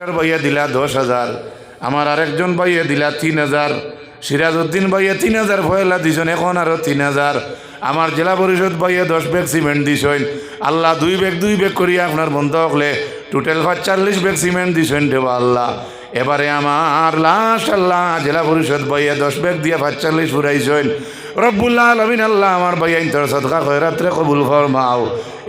ভাইয়া দিলা দশ হাজার, আমার আরেকজন ভাইয়া দিলা তিন হাজার, সিরাজউদ্দিন ভাইয়া তিন হাজার ভয়লা দিছেন এখন আরও তিন হাজার। আমার জেলা পরিষদ ভাইয়া দশ ব্যাগ সিমেন্ট দিছেন। আল্লাহ দুই ব্যাগ দুই ব্যাগ করিয়া আপনার বন্ধ হলে টোটাল পাঁচচল্লিশ ব্যাগ সিমেন্ট দিছেন দেবা আল্লাহ। এবারে আমার লাস্ট আল্লাহ জেলা পরিষদ ভাইয়া দশ ব্যাগ দিয়ে পাঁচচল্লিশ ফুরাইছেন রব্বুল্লাহ আলমিন আল্লাহ আমার ভাইয়াইন তোর সদকা খয়রাত্রে কবুল ফরমাও।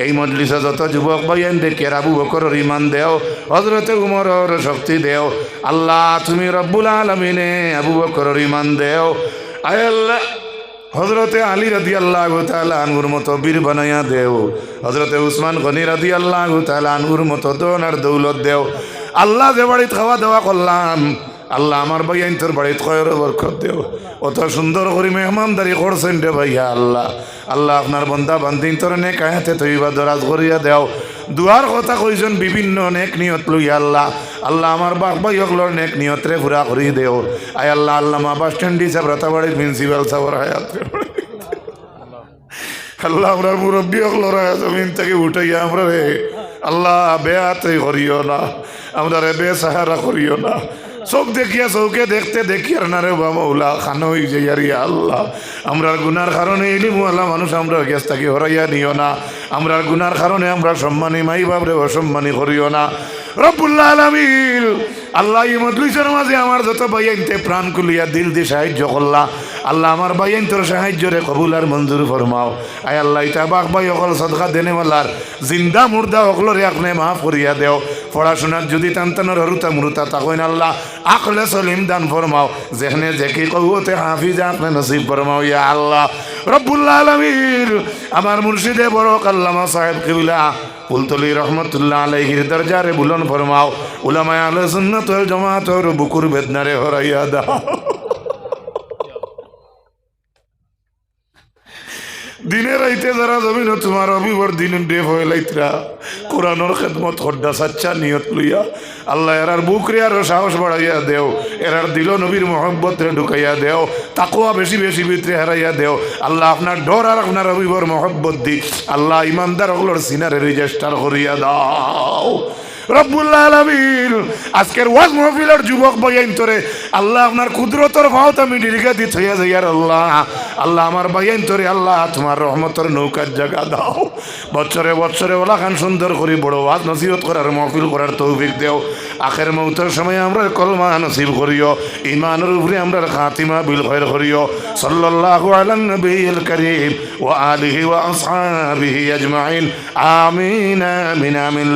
এই মজলিসে যত যুবক ভাইয়ান দেখে আবু বকরের ইমান দেও হজরতে উমরের শক্তি দেও, আল্লাহ তুমি রব্বুল আলমিনে আবু বকরের ইমান দেও। আয় আল্লাহ হজরতে আলী রাদি আল্লাহ আনগুর মতো বীর বানাইয়া দেও। হজরতে উসমান গনি রাদি আল্লাহ আনগুর মতো দন আর দৌলত দেও। আল্লাহ যে বাড়িতে খাওয়া দাওয়া করলাম, আল্লাহ আমার ভাইয়াইন তোর বাড়িতে কয়ের বরকত দেও। অত সুন্দর করে মেহমানদারি করছেন রে ভাইয়া আল্লাহ। আল্লাহ আপনার বন্ধা বান্ধিন তোর নে কায়াতে তৈবা দরাজ করিয়া দেও। দুয়ার কথা কইছেন বিভিন্ন নেক নিয়ত লইয়া আল্লাহ। আল্লাহ আমার বাপ ভাই হকলর নেক নিয়তরে পুরা করি দেও। আয় আল্লাহ আল্লাহ মা বাস স্ট্যান্ড হিসাব রাতাবাড়ির প্রিন্সিপাল সাবর হায়াত আল্লাহ আমরা মুরব্বী হকলর জমিন থেকে উঠাইয়া আমরা রে, আল্লাহ বেয়াতে করিও না। আমরা রে বেসাহারা করিও না। চোখ দেখিয়া চৌকে দেখতে দেখি আর না রে বাবা উলা খানো হয়ে যাই আর আল্লাহ। আমরার গুনার কারণে ইলিমওয়ালা মানুষ আমরা গ্যাস থাকি হরাইয়া নিও না। আমরার গুনার কারণে আমরা সম্মানী মাই বাবরে অসম্মানী করিও না। রব্বুল্লাহ আলামিন, আল্লাহ মজলিসের মাঝে আমার যত বাইয়াইনতে প্রাণ কুলিয়া দিল দিয়ে সাহায্য করলা। আল্লাহ আমার বাইয়াইন তোর সাহায্যরে কবুল আর মঞ্জুর ফরমাও। আয় আল্লাহ, ইতা বাক ভাই, অকল সদকা দেনে মালার। জিন্দা মুর্দা অকলরে আপনি মাফ করিয়া দেও। পড়াশোনার যদি টানটানোর হরুতা মুরুতা তাকইন আল্লাহ, আকলে সলিম দান ফরমাও। যেখানে দেখি কৌতে হাফিজা, আপনি নসিব ফরমাও, ইয়া আল্লাহ। রব্বুল্লাহ আলমীর আমার মুর্শিদে বড় কাল্লামা সাহেব কিবিলা, ফুলতলি রহমতুল্লাহ আলাইহির দরজারে বুলন ফরমাও। উলামায় আলো সুন্নত জামাতর বুকুর বেদনারে হরাইয়া দাও। দিনে রাইতে যারা জমিন তোমার রবিবার দিন ডে হইলাইতরা কোরআনর খেদমত হড্ডা সাচ্চা নিয়ত লইয়া, আল্লাহ এরার বুক রে আরও সাহস বাড়াইয়া দেও এরার দিল নবীর মোহব্বত ঢুকাইয়া দেও তাকুয়া বেশি বেশি ভিতরে হারাইয়া দেও, আল্লাহ আপনার ডর আর আপনার রবিবার মোহব্বত দি, আল্লাহ ইমানদার হলোর সিনারে রেজিস্টার করিয়া দাও। রব্বুল্লাহ আলমিন, আজকের ওয়াজ মহফিলের যুবক বইয়াইন তোরে, আল্লাহ আপনার কুদরতর ভাওত আমি দীর্ঘা দি থইয়া যাইয়ার আল্লাহ আল্লাহ আমার বাইয়াইন তোরে, আল্লাহ তোমার রহমতর নৌকার জায়গা দাও। বছরে বছরে ওলা খান সুন্দর করি, বড় ওয়াজ নসিহত করার, মহফিল করার তৌফিক দেও। আখের মৌতের সময় আমরা কলমা নসিব করিও ইমানের উপরে আমরা খাতিমা বিল খয়ের করিও। সাল্লাল্লাহু নবীল করিম ওয়া আলিহি ওয়া আসহাবিহি আজমাইন। আমিন আমিন আমিন